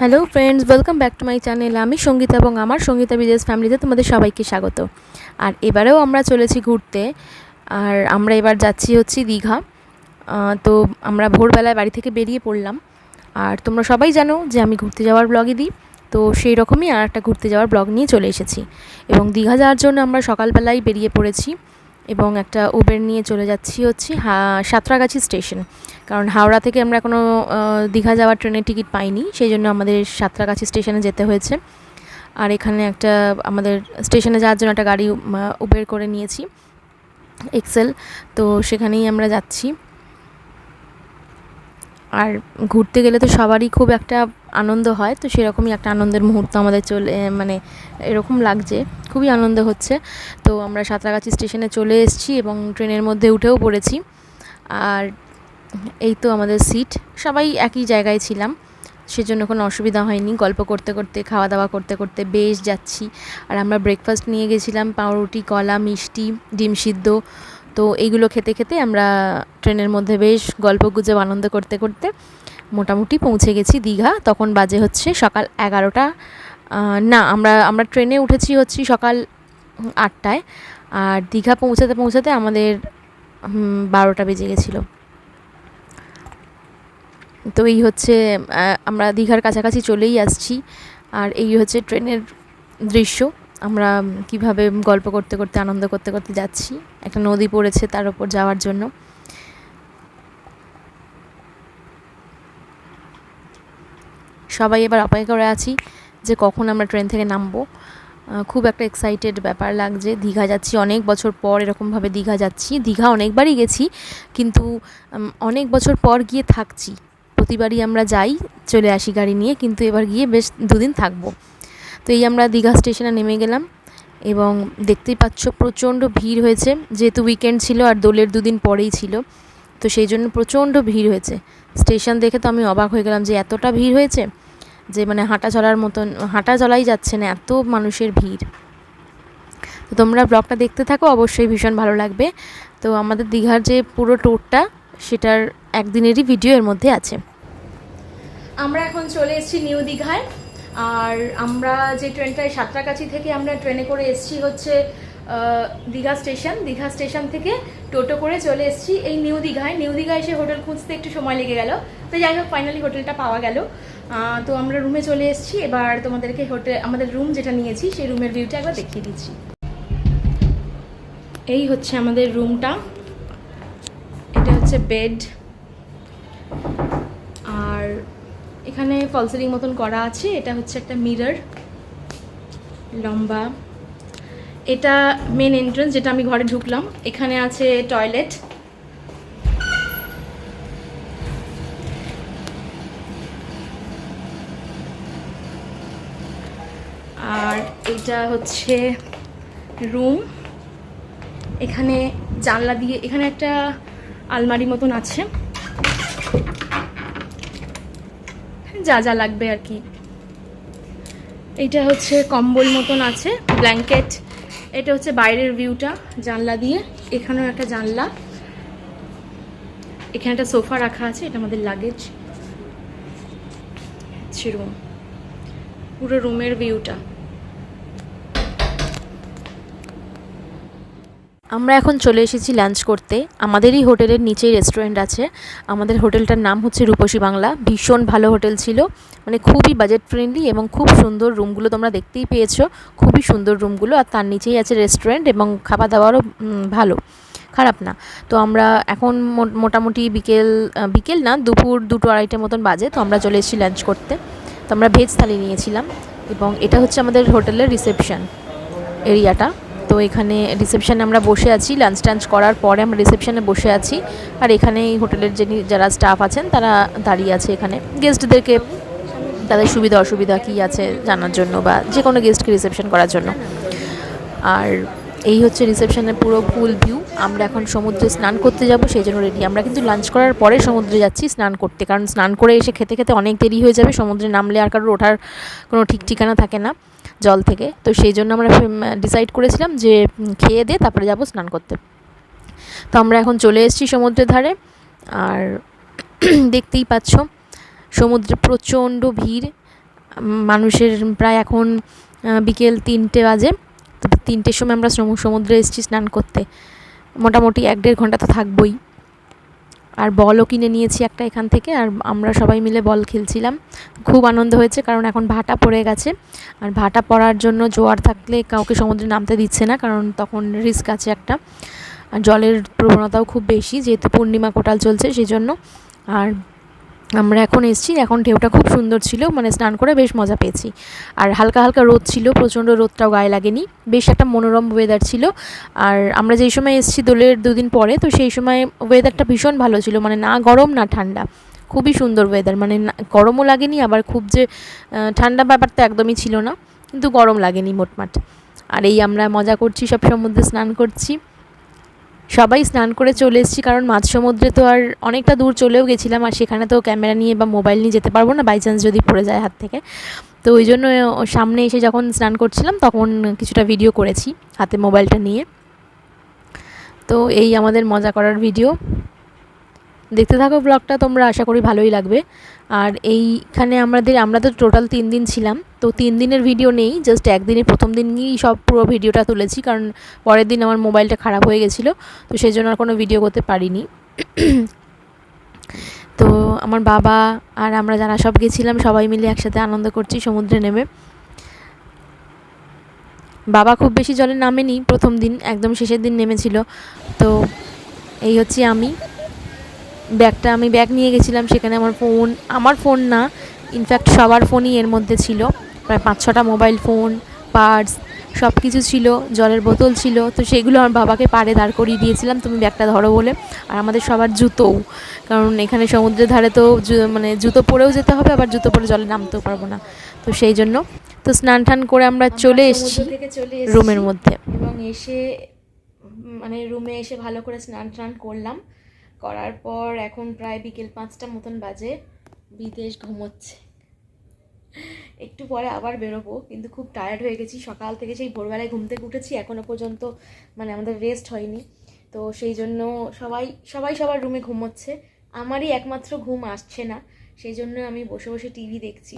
Hello friends welcome back to my channel আমি সঙ্গীতা এবং আমার সঙ্গীতা বিদেশ ফ্যামিলিতে তোমাদের সবাইকে স্বাগত। আর এবারেও আমরা চলেছি ঘুরতে। আর আমরা এবার যাচ্ছি হচ্ছে দীঘা। তো আমরা ভোরবেলায় বাড়ি থেকে বেরিয়ে পড়লাম। আর তোমরা সবাই জানো যে আমি ঘুরতে যাওয়ার ব্লগই দিই। তো সেই রকমই আর একটা ঘুরতে যাওয়ার ব্লগ নিয়ে চলে এসেছি। এবং দীঘা যাওয়ার জন্য আমরা সকালবেলায় বেরিয়ে পড়েছি। এবং একটা উবের নিয়ে চলে যাচ্ছি হচ্ছে সাঁতরাগাছি স্টেশন। কারণ হাওড়া থেকে আমরা কোনো দীঘা যাওয়ার ট্রেনের টিকিট পাইনি সেই জন্য আমাদের সাঁতরাগাছি স্টেশনে যেতে হয়েছে। আর এখানে একটা আমাদের স্টেশনে যাওয়ার জন্য একটা গাড়ি উবের করে নিয়েছি এক্সেল তো সেখানেই আমরা যাচ্ছি। আর ঘুরতে গেলে তো সবারই খুব একটা আনন্দ হয়, তো সেরকমই একটা আনন্দের মুহূর্ত আমাদের চলে মানে এরকম লাগছে। খুবই আনন্দ হচ্ছে। তো আমরা সাঁতরাগাছি স্টেশনে চলে এসেছি এবং ট্রেনের মধ্যে উঠেও পড়েছি। আর এই তো আমাদের সিট। সবাই একই জায়গায় ছিলাম। সেজন্য কোনো অসুবিধা হয়নি। গল্প করতে করতে খাওয়া দাওয়া করতে করতে বেশ যাচ্ছি। আর আমরা ব্রেকফাস্ট নিয়ে গেছিলাম, পাউরুটি, কলা, মিষ্টি, ডিম সিদ্ধ। তো এইগুলো খেতে খেতে আমরা ট্রেনের মধ্যে বেশ গল্প গুজব, আনন্দ করতে করতে মোটামুটি পৌঁছে গেছি দীঘা। তখন বাজে হচ্ছে সকাল এগারোটা। না, আমরা আমরা ট্রেনে উঠেছি হচ্ছি সকাল আটটায়। আর দীঘা পৌঁছাতে পৌঁছাতে আমাদের বারোটা বেজে গেছিল। তো এই হচ্ছে আমরা দীঘার কাছাকাছি চলেই আসছি। আর এই হচ্ছে ট্রেনের দৃশ্য। আমরা কীভাবে গল্প করতে করতে, আনন্দ করতে করতে যাচ্ছি। একটা নদী পড়েছে তার উপর যাওয়ার জন্য। সবাই এবার অপেক্ষা করে আছি যে কখন আমরা ট্রেন থেকে নামবো। খুব একটা এক্সাইটেড ব্যাপার লাগছে। দীঘা যাচ্ছি, অনেক বছর পর এরকমভাবে দীঘা যাচ্ছি। দীঘা অনেকবারই গেছি, কিন্তু অনেক বছর পর গিয়ে থাকছি। প্রতিবারই আমরা যাই, চলে আসি গাড়ি নিয়ে, কিন্তু এবার গিয়ে বেশ দুদিন থাকব। তো এই আমরা দীঘা স্টেশনে নেমে গেলাম এবং দেখতেই পাচ্ছ প্রচণ্ড ভিড় হয়েছে। যেহেতু উইকেন্ড ছিল আর দোলের দুদিন পরেই ছিল, তো সেই জন্য প্রচণ্ড ভিড় হয়েছে। স্টেশন দেখে তো আমি অবাক হয়ে গেলাম যে এতটা ভিড় হয়েছে। যে মানে হাঁটা চলার মতন, হাঁটা চলাই যাচ্ছে না, এত মানুষের ভিড়। তো তোমরা ব্লগটা দেখতে থাকো, অবশ্যই ভীষণ ভালো লাগবে। তো আমাদের দীঘার যে পুরো ট্যুরটা সেটার একদিনেরই ভিডিও এর মধ্যে আছে। আমরা এখন চলে এসেছি নিউ দীঘায়। আর আমরা যে ট্রেনটায় সাঁতরাগাছি থেকে আমরা ট্রেনে করে এসেছি হচ্ছে দীঘা স্টেশন। দীঘা স্টেশন থেকে টোটো করে চলে এসেছি এই নিউ দীঘায়। নিউ দীঘায় এসে হোটেল খুঁজতে একটু সময় লেগে গেল। তো যাই হোক ফাইনালি হোটেলটা পাওয়া গেল। তো আমরা রুমে চলে এসেছি। এবার তোমাদেরকে হোটেল, আমাদের রুম যেটা নিয়েছি, সেই রুমের ভিউটা একবার দেখিয়ে দিচ্ছি। এই হচ্ছে আমাদের রুমটা। এটা হচ্ছে বেড আর এখানে ফলসিলিং মতন করা আছে। এটা হচ্ছে একটা মিরর লম্বা। এটা মেন এন্ট্রেন্স যেটা আমি ঘরে ঢুকলাম। এখানে আছে টয়লেট এটা হচ্ছে রুম। এখানে জানলা দিয়ে, এখানে একটা আলমারি মতন আছে। যা যা লাগবে আর কি। এইটা হচ্ছে কম্বল মতন আছে, ব্ল্যাঙ্কেট। এটা হচ্ছে বাইরের ভিউটা, জানলা দিয়ে। এখানেও একটা জানলা। এখানে একটা সোফা রাখা আছে, এটা আমাদের লাগেজ। রুম পুরো রুমের ভিউটা আমরা এখন চলে এসেছি লাঞ্চ করতে। আমাদেরই হোটেলের নিচেই রেস্টুরেন্ট আছে। আমাদের হোটেলটার নাম হচ্ছে রূপসী বাংলা। ভীষণ ভালো হোটেল ছিল। মানে খুবই বাজেট ফ্রেন্ডলি এবং খুব সুন্দর রুমগুলো তোমরা দেখতেই পেয়েছ। খুবই সুন্দর রুমগুলো আর তার নিচেই আছে রেস্টুরেন্ট এবং দাবারও উম, ভালো। খারাপ না। তো আমরা এখন মোটামুটি বিকেল বিকেল না দুপুর দুটো আড়াইটার মতন বাজে। তো আমরা চলে এসেছি লাঞ্চ করতে। তো আমরা ভেজ থালি নিয়েছিলাম এবং এটা হচ্ছে আমাদের হোটেলের রিসেপশন এরিয়াটা তো এখানে রিসেপশানে আমরা বসে আছি লাঞ্চ টাঞ্চ করার পরে আমরা রিসেপশানে বসে আছি। আর এখানে এই হোটেলের যিনি, যারা স্টাফ আছেন, তারা দাঁড়িয়ে আছে এখানে। গেস্টদেরকে তাদের সুবিধা, অসুবিধা কী আছে জানার জন্য বা যে কোনো গেস্টকে রিসেপশন করার জন্য। আর এই হচ্ছে রিসেপশনের পুরো ফুল ভিউ আমরা এখন সমুদ্রে স্নান করতে যাব, সেই জন্য রেডি আমরা কিন্তু লাঞ্চ করার পরে সমুদ্রে যাচ্ছি স্নান করতে। কারণ স্নান করে এসে খেতে খেতে অনেক দেরি হয়ে যাবে, সমুদ্রে নামলে আর কারোর ওঠার কোনো ঠিক ঠিকানা থাকে না। জল থেকে। তো সেই জন্য আমরা ডিসাইড করেছিলাম যে খেয়ে দিয়ে তারপরে যাব স্নান করতে। তো আমরা এখন চলে এসেছি সমুদ্রের ধারে। আর দেখতেই পাচ্ছ, সমুদ্রে প্রচণ্ড ভিড়। মানুষের প্রায় এখন বিকেল তিনটে বাজে। তো তিনটের সময় আমরা সমুদ্রে এসেছি স্নান করতে। মোটামুটি এক দেড় ঘণ্টা তো থাকবোই। আর বলও কিনে নিয়েছি একটা এখান থেকে আর আমরা সবাই মিলে বল খেলছিলাম। খুব আনন্দ হয়েছে কারণ এখন ভাটা পড়ে গেছে। আর ভাটা পড়ার জন্য জোয়ার থাকলে কাউকে সমুদ্রে নামতে দিচ্ছে না কারণ তখন রিস্ক আছে একটা। আর জলের প্রবণতাও খুব বেশি যেহেতু পূর্ণিমা কোটাল চলছে সেই জন্য আর আমরা এখন এসেছি, এখন ঢেউটা খুব সুন্দর ছিল মানে স্নান করে বেশ মজা পেয়েছি। আর হালকা হালকা রোদ ছিল, প্রচণ্ড রোদটাও গায়ে লাগেনি, বেশ একটা মনোরম ওয়েদার ছিল। আর আমরা যেই সময় এসেছি দোলের দুদিন পরে, তো সেই সময় ওয়েদারটা ভীষণ ভালো ছিল মানে না গরম না ঠান্ডা, খুবই সুন্দর ওয়েদার মানে গরমও লাগেনি, আবার খুব যে ঠান্ডা ব্যাপার তো একদমই ছিল না, কিন্তু গরম লাগেনি মোটমাট। আর এই আমরা মজা করছি, সব সমুদ্রে স্নান করছি। সবাই স্নান করে চলে এসেছি, কারণ মাছ সমুদ্রে তো আর অনেকটা দূর চলেও গেছিলাম, আর সেখানে তো ক্যামেরা নিয়ে বা মোবাইল নিয়ে যেতে পারব না বাই চান্স যদি পড়ে যায় হাত থেকে। তো ওই জন্য সামনে এসে যখন স্নান করছিলাম, তখন কিছুটা ভিডিও করেছি, হাতে মোবাইলটা নিয়ে। তো এই আমাদের মজা করার ভিডিও দেখতে থাকো ব্লগটা তোমরা আশা করি ভালোই লাগবে। আর এইখানে আমাদের, আমরা তো টোটাল তিন দিন ছিলাম, তো তিন দিনের ভিডিও নেই জাস্ট একদিনের প্রথম দিন দিনই সব পুরো ভিডিওটা তুলেছি, কারণ পরের দিন আমার মোবাইলটা খারাপ হয়ে গেছিল, তো সেই জন্য আর কোনো ভিডিও করতে পারিনি। তো আমার বাবা আর আমরা যারা সব গেছিলাম, সবাই মিলে একসাথে আনন্দ করছি, সমুদ্রে নেমে। বাবা খুব বেশি জলে নামেনি, প্রথম দিন, একদম শেষের দিন নেমেছিল। তো এই হচ্ছে আমি। ব্যাগটা আমি ব্যাগ নিয়ে গেছিলাম সেখানে আমার ফোন আমার ফোন না ইনফ্যাক্ট সবার ফোনই এর মধ্যে ছিল। প্রায় পাঁচ ছটা মোবাইল ফোন পার্স সব কিছু ছিল জলের বোতল ছিল তো সেগুলো আমার বাবাকে পাড়ে দাঁড় করিয়ে দিয়েছিলাম তুমি ব্যাগটা ধরো বলে। আর আমাদের সবার জুতোও কারণ এখানে সমুদ্রের ধারে তো মানে জুতো পরেও যেতে হবে আবার জুতো পরে জলে নামতেও পারব না। তো সেই জন্য তো স্নান টান করে আমরা চলে এসেছি। রুমের মধ্যে। এবং এসে মানে রুমে এসে ভালো করে স্নান টান করলাম। করার পর এখন প্রায় বিকেল পাঁচটা মতন বাজে। বিদেশ ঘুমোচ্ছে। একটু পরে আবার বেরোবো, কিন্তু খুব টায়ার্ড হয়ে গেছি। সকাল থেকে সেই ভোরবেলায় ঘুম থেকে উঠেছি এখনও পর্যন্ত মানে আমাদের রেস্ট হয়নি। তো সেই জন্য সবাই সবাই সবার রুমে ঘুমোচ্ছে। আমারই একমাত্র ঘুম আসছে না, সেই জন্য আমি বসে বসে টিভি দেখছি।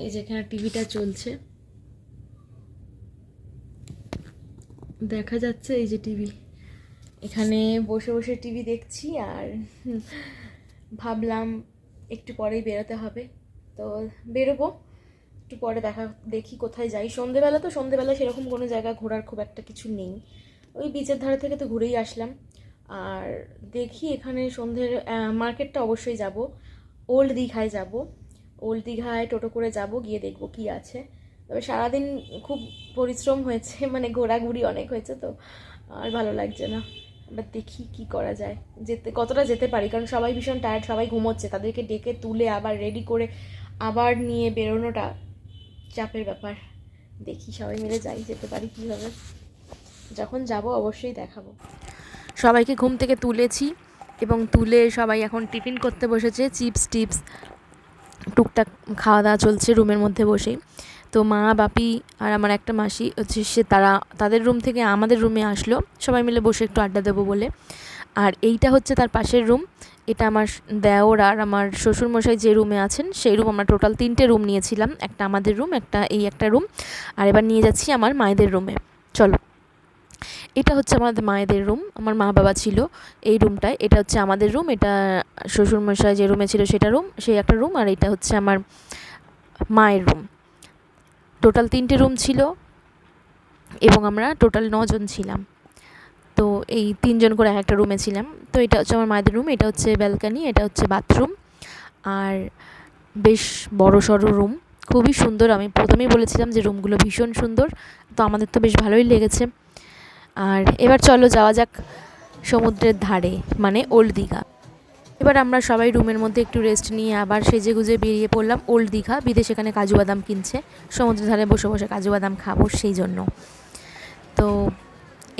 এই যেখানে টিভিটা চলছে। দেখা যাচ্ছে এই যে টিভি এখানে বসে বসে টিভি দেখছি আর ভাবলাম একটু পরেই বেরোতে হবে। তো বেরোবো, একটু পরে দেখা, দেখি কোথায় যাই। সন্ধেবেলা তো, সন্ধেবেলা সেরকম কোনো জায়গা ঘোরার খুব একটা কিছু নেই। ওই বিচের ধারে থেকে তো ঘুরেই আসলাম। আর দেখি এখানে সন্ধ্যের মার্কেটটা অবশ্যই যাব। ওল্ড দীঘায় যাব। ওল্ড দীঘায় টোটো করে যাব, গিয়ে দেখব কি আছে। তবে সারাদিন খুব পরিশ্রম হয়েছে মানে ঘোরাঘুরি অনেক হয়েছে তো, আর ভালো লাগছে না। এবার দেখি কি করা যায়। যেতে, কতটা যেতে পারি? কারণ সবাই ভীষণ টায়ার্ড সবাই ঘুমোচ্ছে। তাদেরকে ডেকে তুলে আবার রেডি করে আবার নিয়ে বেরোনোটা চাপের ব্যাপার। দেখি সবাই মিলে যাই, যেতে পারি কীভাবে। যখন যাব অবশ্যই দেখাবো। সবাইকে ঘুম থেকে তুলেছি এবং তুলে সবাই এখন টিফিন করতে বসেছে। চিপস, টিপস, টুকটাক খাওয়া দাওয়া চলছে রুমের মধ্যে বসেই। তো মা, বাপি আর আমার একটা মাসি হচ্ছে সে তারা তাদের রুম থেকে আমাদের রুমে আসলো। সবাই মিলে বসে একটু আড্ডা দেবো বলে। আর এইটা হচ্ছে তার পাশের রুম। এটা আমার দেওর আর আমার শ্বশুরমশাই যে রুমে আছেন, সেই রুম আমরা টোটাল তিনটে রুম নিয়েছিলাম। একটা আমাদের রুম, একটা এই একটা রুম। আর এবার নিয়ে যাচ্ছি আমার মায়েদের রুমে। চলো। এটা হচ্ছে আমাদের মায়েদের রুম। আমার মা বাবা ছিল এই রুমটায়। এটা হচ্ছে আমাদের রুম। এটা শ্বশুরমশাই যে রুমে ছিল সেটা রুম, সেই একটা রুম। আর এটা হচ্ছে আমার মায়ের রুম। টোটাল তিনটে রুম ছিল এবং আমরা টোটাল নজন ছিলাম। তো এই তিনজন করে এক একটা রুমে ছিলাম। তো এটা হচ্ছে আমার মায়েদের রুম, এটা হচ্ছে ব্যালকানি, এটা হচ্ছে বাথরুম। আর বেশ বড় সড়ো রুম, খুবই সুন্দর। আমি প্রথমেই বলেছিলাম যে রুমগুলো ভীষণ সুন্দর, তো আমাদের তো বেশ ভালোই লেগেছে। আর এবার চলো যাওয়া যাক সমুদ্রের ধারে মানে ওল্ড দীঘা। এবার আমরা সবাই রুমের মধ্যে একটু রেস্ট নিয়ে আবার সেজে গুজে বেরিয়ে পড়লাম ওল্ড দীঘা বিদেশ এখানে কাজু বাদাম কিনছে। সমুদ্রের ধারে বসে বসে কাজু বাদাম খাব সেই জন্য। তো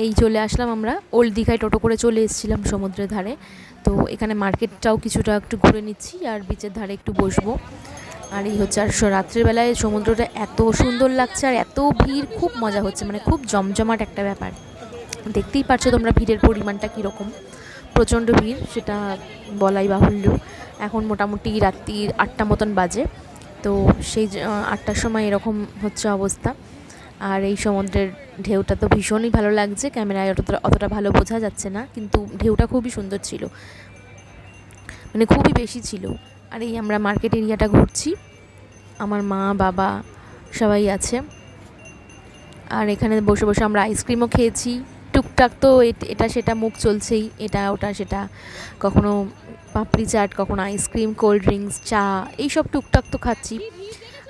এই চলে আসলাম আমরা। ওল্ড দীঘায় টোটো করে চলে এসেছিলাম সমুদ্রের ধারে। তো এখানে মার্কেটটাও কিছুটা একটু ঘুরে নিচ্ছি আর বিচের ধারে একটু বসবো। আর এই হচ্ছে আর রাত্রেবেলায় সমুদ্রটা এত সুন্দর লাগছে আর এত ভিড়, খুব মজা হচ্ছে। মানে খুব জমজমাট একটা ব্যাপার। দেখতেই পারছ তোমরা ভিড়ের পরিমাণটা কীরকম। প্রচণ্ড ভিড়, সেটা বলাই বাহুল্য। এখন মোটামুটি রাত্রি আটটা মতন বাজে। তো সেই আটটার সময় এরকম হচ্ছে অবস্থা। আর এই সমুদ্রের ঢেউটা তো ভীষণই ভালো লাগছে। ক্যামেরায় অতটা অতটা ভালো বোঝা যাচ্ছে না, কিন্তু ঢেউটা খুবই সুন্দর ছিল। মানে খুবই বেশি ছিল। আর এই আমরা মার্কেট এরিয়াটা ঘুরছি। আমার মা, বাবা সবাই আছে। আর এখানে বসে বসে আমরা আইসক্রিমও খেয়েছি। টুকটাক তো এট- সেটা মুখ চলছেই, এটা ওটা সেটা, কখনো পাপড়ি চাট, কখনো আইসক্রিম কোল্ড ড্রিঙ্কস চা, এইসব টুকটাক তো খাচ্ছি।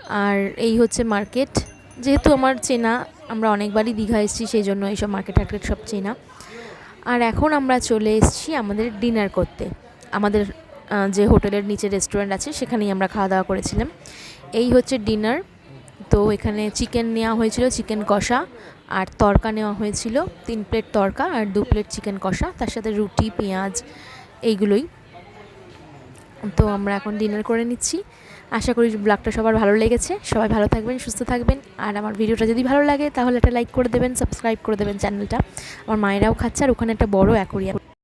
আর এই হচ্ছে মার্কেট যেহেতু আমার চেনা, আমরা অনেকবারই দীঘা এসেছি, সেই জন্য এইসব মার্কেট টার্কেট সব চেনা। আর এখন আমরা চলে এসেছি আমাদের ডিনার করতে। আমাদের যে হোটেলের নিচে রেস্টুরেন্ট আছে, সেখানেই আমরা খাওয়া দাওয়া করেছিলাম। এই হচ্ছে ডিনার তো এখানে চিকেন নেওয়া হয়েছিল, চিকেন কষা, আর তরকা নেওয়া হয়েছিল। তিন প্লেট তরকা আর দু প্লেট চিকেন কষা, তার সাথে রুটি, পেঁয়াজ, এইগুলোই। তো আমরা এখন ডিনার করে নিচ্ছি। আশা করি ব্লগটা সবার ভালো লেগেছে। সবাই ভালো থাকবেন, সুস্থ থাকবেন। আর আমার ভিডিওটা যদি ভালো লাগে, তাহলে একটা লাইক করে দেবেন, সাবস্ক্রাইব করে দেবেন চ্যানেলটা। আমার মায়েরাও খাচ্ছে আর ওখানে একটা বড় অ্যাকোরিয়াম।